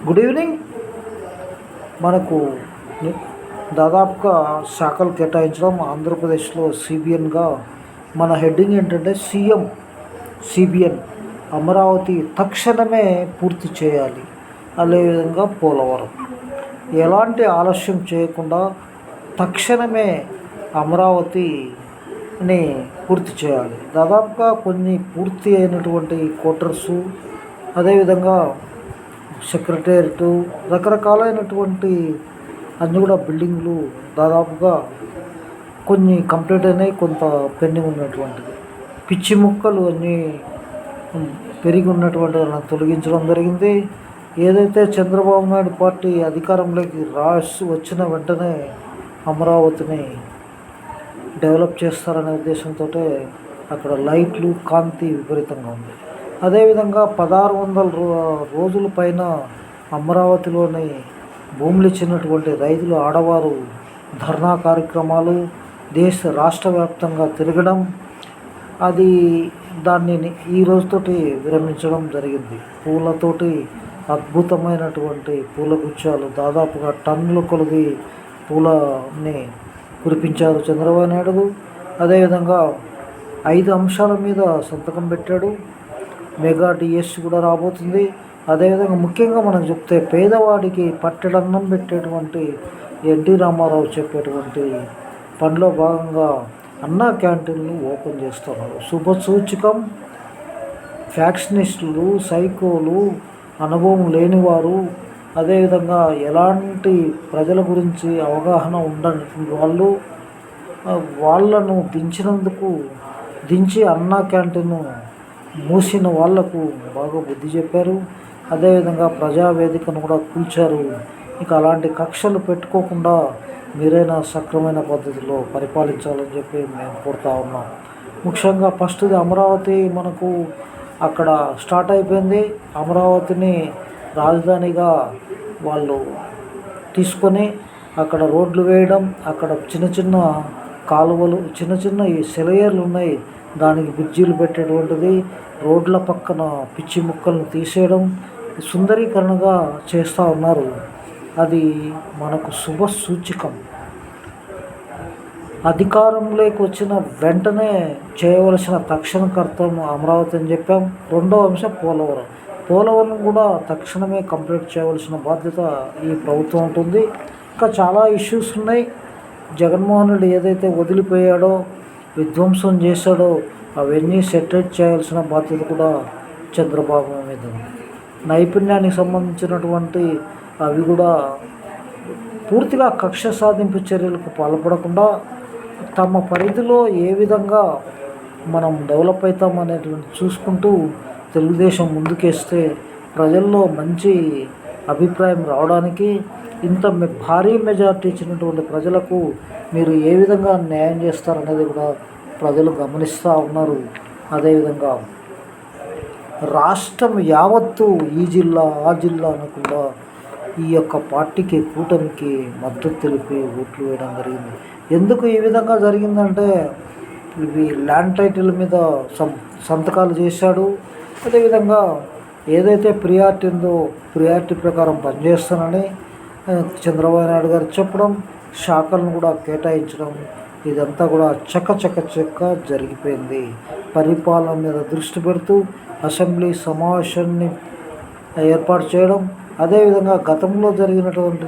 Good evening మనకు దాదాపుగా శాఖలు కేటాయించడం ఆంధ్రప్రదేశ్లో సిబిఎన్గా మన హెడ్డింగ్ ఏంటంటే సీఎం సిబిఎన్ అమరావతి తక్షణమే పూర్తి చేయాలి. అదేవిధంగా పోలవరం. ఎలాంటి ఆలస్యం చేయకుండా తక్షణమే అమరావతిని పూర్తి చేయాలి. దాదాపుగా కొన్ని పూర్తి అయినటువంటి క్వార్టర్సు అదేవిధంగా సెక్రటేరియట్ రకరకాలైనటువంటి అన్నీ కూడా బిల్డింగ్లు దాదాపుగా కొన్ని కంప్లీట్ అయినాయి కొంత పెండింగ్ ఉన్నటువంటిది. పిచ్చి ముక్కలు అన్నీ పెరిగి ఉన్నటువంటి వాళ్ళని తొలగించడం జరిగింది. ఏదైతే చంద్రబాబు నాయుడు పార్టీ అధికారంలోకి రాసి వచ్చిన వెంటనే అమరావతిని డెవలప్ చేస్తారనే ఉద్దేశంతో అక్కడ లైట్లు కాంతి విపరీతంగా ఉంది. అదేవిధంగా పదహారు వందల రో రోజుల పైన అమరావతిలోని భూములు ఇచ్చినటువంటి రైతులు ఆడవారు ధర్నా కార్యక్రమాలు దేశ రాష్ట్ర వ్యాప్తంగా తిరగడం అది దాన్ని ఈ రోజుతోటి విరమించడం జరిగింది. పూలతోటి అద్భుతమైనటువంటి పూల గుచ్చాలు దాదాపుగా టన్నుల కొలది పూలని కురిపించారు చంద్రబాబు నాయుడు. అదేవిధంగా ఐదు అంశాల మీద సంతకం పెట్టాడు. మెగా డిఎస్ కూడా రాబోతుంది. అదేవిధంగా ముఖ్యంగా మనం చెప్తే పేదవాడికి పట్టెడన్నం పెట్టేటువంటి ఎన్టీ రామారావు చెప్పేటువంటి పనిలో భాగంగా అన్నా క్యాంటీన్లు ఓపెన్ చేస్తున్నారు. శుభ సూచకం ఫ్యాక్షనిస్టులు సైకోలు అనుభవం లేనివారు అదేవిధంగా ఎలాంటి ప్రజల గురించి అవగాహన ఉండనటువంటి వాళ్ళు వాళ్ళను దించినందుకు దించి అన్నా క్యాంటీన్ మూసిన వాళ్ళకు బాగా బుద్ధి చెప్పారు. అదేవిధంగా ప్రజావేదికను కూడా కూల్చారు. ఇక అలాంటి కక్షలు పెట్టుకోకుండా మీరైనా సక్రమైన పద్ధతిలో పరిపాలించాలని చెప్పి మేము కోరుతా ఉన్నాం. ముఖ్యంగా ఫస్ట్ది అమరావతి మనకు అక్కడ స్టార్ట్ అయిపోయింది. అమరావతిని రాజధానిగా వాళ్ళు తీసుకొని అక్కడ రోడ్లు వేయడం అక్కడ చిన్న చిన్న కాలువలు చిన్న చిన్న ఈ సెలయేర్లు ఉన్నాయి. దానికి బ్రిడ్జీలు పెట్టేటువంటిది రోడ్ల పక్కన పిచ్చి ముక్కలను తీసేయడం సుందరీకరణగా చేస్తూ ఉన్నారు. అది మనకు శుభ సూచికం. అధికారంలోకి వచ్చిన వెంటనే చేయవలసిన తక్షణ కర్తవ్యం అమరావతి అని చెప్పాం. రెండో అంశం పోలవరం. పోలవరం కూడా తక్షణమే కంప్లీట్ చేయవలసిన బాధ్యత ఈ ప్రభుత్వం ఉంటుంది. ఇంకా చాలా ఇష్యూస్ ఉన్నాయి. జగన్మోహన్ రెడ్డి ఏదైతే వదిలిపోయాడో విధ్వంసం చేశాడో అవన్నీ సెటిల్ చేయాల్సిన బాధ్యత కూడా చంద్రబాబు మీద ఉంది. నైపుణ్యానికి సంబంధించినటువంటి అవి కూడా పూర్తిగా కక్ష సాధింపు చర్యలకు పాల్పడకుండా తమ పరిధిలో ఏ విధంగా మనం డెవలప్ అవుతాం అనేటువంటి చూసుకుంటూ తెలుగుదేశం ముందుకేస్తే ప్రజల్లో మంచి అభిప్రాయం రావడానికి ఇంత భారీ మెజార్టీ ఇచ్చినటువంటి ప్రజలకు మీరు ఏ విధంగా న్యాయం చేస్తారనేది కూడా ప్రజలు గమనిస్తూ ఉన్నారు. అదేవిధంగా రాష్ట్రం యావత్తు ఈ జిల్లా ఆ జిల్లా అనకుండా ఈ యొక్క పార్టీకి కూటమికి మద్దతు తెలిపి ఓట్లు వేయడం జరిగింది. ఎందుకు ఈ విధంగా జరిగిందంటే ఇవి ల్యాండ్ టైటిల్ మీద సంతకాలు చేశాడు. అదేవిధంగా ఏదైతే ప్రియారిటీ ఉందో ప్రియారిటీ ప్రకారం పనిచేస్తానని చంద్రబాబు నాయుడు గారు చెప్పడం శాఖలను కూడా కేటాయించడం ఇదంతా కూడా చక్క చక్క చక్క జరిగిపోయింది. పరిపాలన మీద దృష్టి పెడుతూ అసెంబ్లీ సమావేశాన్ని ఏర్పాటు చేయడం అదేవిధంగా గతంలో జరిగినటువంటి